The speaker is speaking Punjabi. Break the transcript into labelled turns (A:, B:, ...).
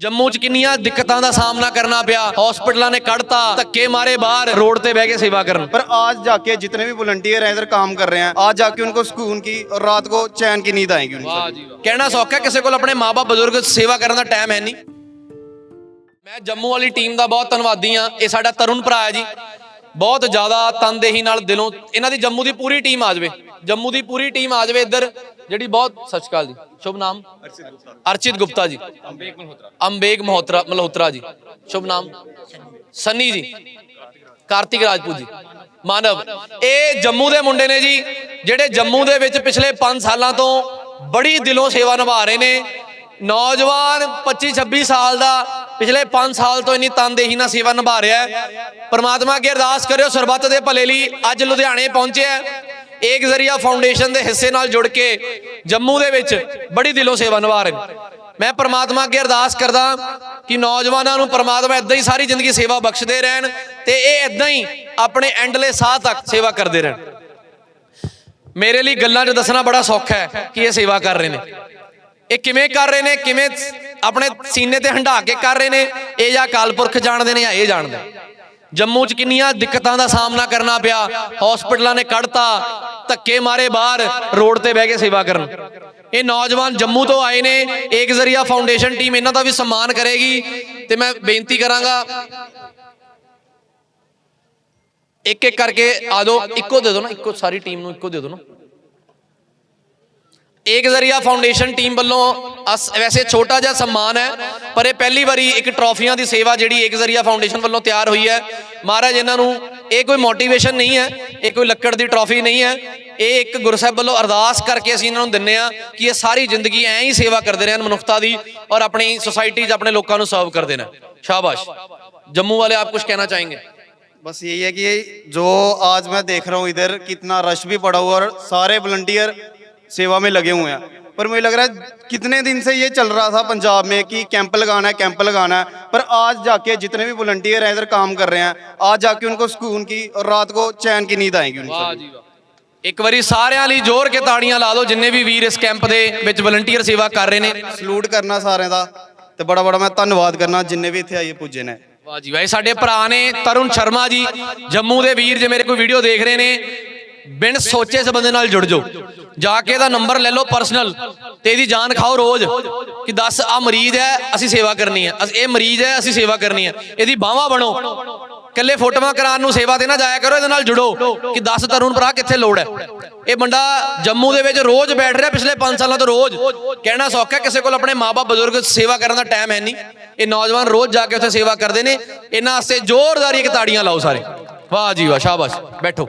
A: ਜੰਮੂ 'ਚ ਕਿੰਨੀਆਂ ਦਿੱਕਤਾਂ ਦਾ ਸਾਹਮਣਾ ਕਰਨਾ ਪਿਆ ਹਸਪੀਟਲਾਂ ਨੇ ਕੱਢਤਾ ਧੱਕੇ ਮਾਰੇ ਬਾਹਰ ਰੋਡ ਤੇ ਬਹਿ ਕੇ ਸੇਵਾ ਕਰਨ
B: पर आज जाके जितने भी वॉलंटियर हैं इधर काम कर रहे हैं आज जाके उनको सुकून की और रात को चैन की नींद आएगी उनको
A: ਕਹਿਣਾ ਸੌਖਾ ਕਿਸੇ ਕੋਲ ਆਪਣੇ ਮਾਪੇ ਬਜ਼ੁਰਗ ਸੇਵਾ ਕਰਨ ਦਾ ਟਾਈਮ ਹੈ ਨਹੀਂ ਮੈਂ ਜੰਮੂ ਵਾਲੀ ਟੀਮ ਦਾ ਬਹੁਤ ਧੰਨਵਾਦੀ ਆ ਇਹ ਸਾਡਾ ਤਰੁਣ ਭਰਾ ਹੈ ਜੀ ਬਹੁਤ ਜ਼ਿਆਦਾ ਤਨਦੇਹੀ ਨਾਲ ਦਿਲੋਂ ਇਹਨਾਂ ਦੀ ਜੰਮੂ ਦੀ ਪੂਰੀ ਟੀਮ ਆ ਜਾਵੇ ਜੰਮੂ ਦੀ ਪੂਰੀ ਟੀਮ ਆ ਜਾਵੇ ਇੱਧਰ ਜਿਹੜੀ ਬਹੁਤ, ਸਤਿ ਸ਼੍ਰੀ ਅਕਾਲ ਜੀ। ਸ਼ੁਭ ਨਾਮ? ਅਰਚਿਤ ਗੁਪਤਾ ਜੀ। ਅੰਬੇਗ ਮਲਹੋਤਰਾ ਅੰਬੇਗ ਮਲਹੋਤਰਾ ਮਲਹੋਤਰਾ ਜੀ। ਸ਼ੁਭ ਨਾਮ? ਸੰਨੀ ਜੀ। ਕਾਰਤਿਕ ਰਾਜਪੂਤ ਜੀ। ਮਾਨਵ, ਇਹ ਜੰਮੂ ਦੇ ਮੁੰਡੇ ਨੇ ਜੀ, ਜਿਹੜੇ ਜੰਮੂ ਦੇ ਵਿੱਚ ਪਿਛਲੇ 5 ਸਾਲਾਂ ਤੋਂ ਬੜੀ ਦਿਲੋਂ ਸੇਵਾ ਨਿਭਾ ਰਹੇ ਨੇ। ਨੌਜਵਾਨ 25 26 ਸਾਲ ਦਾ, ਪਿਛਲੇ 5 ਸਾਲ ਤੋਂ ਇੰਨੀ ਤਨਦੇਹੀ ਨਾਲ ਸੇਵਾ ਨਿਭਾ ਰਿਹਾ ਹੈ। ਪਰਮਾਤਮਾ ਅੱਗੇ ਅਰਦਾਸ ਕਰਿਓ, ਸਰਬੱਤ ਦੇ ਭਲੇ ਲਈ ਅੱਜ ਲੁਧਿਆਣੇ ਪਹੁੰਚਿਆ ਏਕ ਜ਼ਰੀਆ ਫਾਊਂਡੇਸ਼ਨ ਦੇ ਹਿੱਸੇ ਨਾਲ ਜੁੜ ਕੇ ਜੰਮੂ ਦੇ ਵਿੱਚ ਬੜੀ ਦਿਲੋਂ ਸੇਵਾ ਨਿਭਾ ਰਹੇ ਨੇ। ਮੈਂ ਪ੍ਰਮਾਤਮਾ ਅੱਗੇ ਅਰਦਾਸ ਕਰਦਾ ਕਿ ਨੌਜਵਾਨਾਂ ਨੂੰ ਪ੍ਰਮਾਤਮਾ ਇਦਾਂ ਹੀ ਸਾਰੀ ਜ਼ਿੰਦਗੀ ਸੇਵਾ ਬਖਸ਼ਦੇ ਰਹਿਣ ਤੇ ਇਹ ਇਦਾਂ ਹੀ ਆਪਣੇ ਐਂਡਲੇ ਸਾਹ ਤੱਕ ਸੇਵਾ ਕਰਦੇ ਰਹਿਣ। ਮੇਰੇ ਲਈ ਗੱਲਾਂ 'ਚ ਦੱਸਣਾ ਬੜਾ ਸੌਖਾ ਹੈ ਕਿ ਇਹ ਸੇਵਾ ਕਰ ਰਹੇ ਨੇ। ਇਹ ਕਿਵੇਂ ਕਰ ਰਹੇ ਨੇ, ਕਿਵੇਂ ਆਪਣੇ ਸੀਨੇ ਤੇ ਹੰਢਾ ਕੇ ਕਰ ਰਹੇ ਨੇ, ਇਹ ਜਾਂ ਕਾਲਪੁਰਖ ਜਾਣਦੇ ਨੇ ਜਾਂ ਇਹ ਜਾਣਦੇ ਜੰਮੂ 'ਚ ਕਿੰਨੀਆਂ ਦਿੱਕਤਾਂ ਦਾ ਸਾਹਮਣਾ ਕਰਨਾ ਪਿਆ। ਹਸਪੀਟਲਾਂ ਨੇ ਕੱਢਤਾ, ਧੱਕੇ ਮਾਰੇ ਬਾਹਰ, ਰੋਡ ਤੇ ਬਹਿ ਕੇ ਸੇਵਾ ਕਰਨ। ਇਹ ਨੌਜਵਾਨ ਜੰਮੂ ਤੋਂ ਆਏ ਨੇ। ਏਕ ਜ਼ਰੀਆ ਫਾਊਂਡੇਸ਼ਨ ਟੀਮ ਇਹਨਾਂ ਦਾ ਵੀ ਸਨਮਾਨ ਕਰੇਗੀ। ਤੇ ਮੈਂ ਬੇਨਤੀ ਕਰਾਂਗਾ, ਇੱਕ ਇੱਕ ਕਰਕੇ ਆ ਜਾਓ, ਇੱਕੋ ਦੇ ਦੋ ਨਾ, ਇੱਕੋ ਸਾਰੀ ਟੀਮ ਨੂੰ ਇੱਕੋ ਦੇ ਦੋ ਨਾ। ਏਕ ਜ਼ਰੀਆ ਫਾਊਂਡੇਸ਼ਨ ਟੀਮ ਵੱਲੋਂ ਵੈਸੇ ਛੋਟਾ ਜਿਹਾ ਸਨਮਾਨ ਹੈ, ਪਰ ਇਹ ਪਹਿਲੀ ਵਾਰੀ ਇੱਕ ਟਰੋਫੀਆਂ ਦੀ ਸੇਵਾ ਜਿਹੜੀ ਇੱਕ ਜ਼ਰੀਆ ਫਾਊਂਡੇਸ਼ਨ ਵੱਲੋਂ ਤਿਆਰ ਹੋਈ ਹੈ। ਮਹਾਰਾਜ, ਇਹਨਾਂ ਨੂੰ ਇਹ ਕੋਈ ਮੋਟੀਵੇਸ਼ਨ ਨਹੀਂ ਹੈ, ਇਹ ਕੋਈ ਲੱਕੜ ਦੀ ਟਰੋਫੀ ਨਹੀਂ ਹੈ। ਇਹ ਇੱਕ ਗੁਰਸਾਹਿਬ ਵੱਲੋਂ ਅਰਦਾਸ ਕਰਕੇ ਅਸੀਂ ਇਹਨਾਂ ਨੂੰ ਦਿੰਨੇ ਆ ਕਿ ਇਹ ਸਾਰੀ ਜ਼ਿੰਦਗੀ ਐਂ ਹੀ ਸੇਵਾ ਕਰਦੇ ਰਹਿਣ ਮਨੁੱਖਤਾ ਦੀ ਔਰ ਆਪਣੀ ਸੋਸਾਇਟੀ 'ਚ ਆਪਣੇ ਲੋਕਾਂ ਨੂੰ ਸਰਵ ਕਰਦੇ ਰਹਿਣ। ਸ਼ਾਬਾਸ਼। जम्मू वाले आप कुछ कहना चाहेंगे
B: बस यही है कि जो आज मैं देख रहा हूँ इधर कितना रश भी पड़ा हुआ और सारे वॉलंटियर सेवा में लगे हुए हैं पर मुझे लग रहा है कितने दिन से ये चल रहा था पंजाब में कि कैंप लगाना है कैंप लगाना है पर आज जाके जितने भी वॉलंटियर हैं इधर काम कर रहे हैं आज जाके उनको सुकून की और रात को चैन की नींद आएगी उनको
A: ਜੀ ਵਾਹ ਇੱਕ ਵਾਰੀ ਸਾਰਿਆਂ ਲਈ ਜ਼ੋਰ ਕੇ ਤਾੜੀਆਂ ਲਾ ਦਿਓ ਜਿੰਨੇ ਵੀ ਵੀਰ ਇਸ ਕੈਂਪ ਦੇ ਵਿੱਚ ਵਲੰਟੀਅਰ ਸੇਵਾ ਕਰ ਰਹੇ ਨੇ
B: ਸਲੂਟ ਕਰਨਾ ਸਾਰਿਆਂ ਦਾ ਤੇ ਬੜਾ ਬੜਾ ਮੈਂ ਧੰਨਵਾਦ ਕਰਨਾ ਜਿੰਨੇ ਵੀ ਇੱਥੇ ਆਏ ਪੁੱਜੇ ਨੇ
A: ਵਾਹ ਜੀ ਵਾਹ ਇਹ ਸਾਡੇ ਭਰਾ ਨੇ ਤਰੁਣ ਸ਼ਰਮਾ ਜੀ ਜੰਮੂ ਦੇ ਵੀਰ ਜੇ ਮੇਰੇ ਕੋਈ ਵੀਡੀਓ ਦੇਖ ਰਹੇ ਨੇ ਬਿਨ ਸੋਚੇ ਇਸ ਬੰਦੇ ਨਾਲ ਜੁੜ ਜਾਓ। ਜਾ ਕੇ ਇਹਦਾ ਨੰਬਰ ਲੈ ਲਓ ਪਰਸਨਲ ਤੇ ਇਹਦੀ ਜਾਨ ਖਾਓ ਰੋਜ਼ ਕਿ ਦੱਸ ਆ ਮਰੀਜ਼ ਹੈ, ਅਸੀਂ ਸੇਵਾ ਕਰਨੀ ਹੈ। ਇਹ ਮਰੀਜ਼ ਹੈ, ਅਸੀਂ ਸੇਵਾ ਕਰਨੀ ਹੈ। ਇਹਦੀ ਬਾਹਾਂ ਬਣੋ। ਕੱਲੇ ਫੋਟੋਆਂ ਕਰਾਉਣ ਨੂੰ ਸੇਵਾ ਤੇ ਨਾ ਜਾਇਆ ਕਰੋ, ਇਹਦੇ ਨਾਲ ਜੁੜੋ ਕਿ ਦੱਸ ਤਰੁਣ ਭਰਾ ਕਿੱਥੇ ਲੋੜ ਹੈ। ਇਹ ਬੰਦਾ ਜੰਮੂ ਦੇ ਵਿੱਚ ਰੋਜ਼ ਬੈਠ ਰਿਹਾ ਪਿਛਲੇ 5 ਸਾਲਾਂ ਤੋਂ ਰੋਜ਼। ਕਹਿਣਾ ਸੌਖਾ ਕਿਸੇ ਕੋਲ ਆਪਣੇ ਮਾਪੇ ਬਜ਼ੁਰਗ ਸੇਵਾ ਕਰਨ ਦਾ ਟਾਈਮ ਹੈ ਨਹੀਂ। ਇਹ ਨੌਜਵਾਨ ਰੋਜ਼ ਜਾ ਕੇ ਉੱਥੇ ਸੇਵਾ ਕਰਦੇ ਨੇ। ਇਹਨਾਂ ਵਾਸਤੇ ਜ਼ੋਰਦਾਰੀ ਇੱਕ ਤਾੜੀਆਂ ਲਾਓ ਸਾਰੇ। ਵਾਹ ਜੀ ਵਾਹ, ਸ਼ਾਬਾਸ਼। ਬੈਠੋ।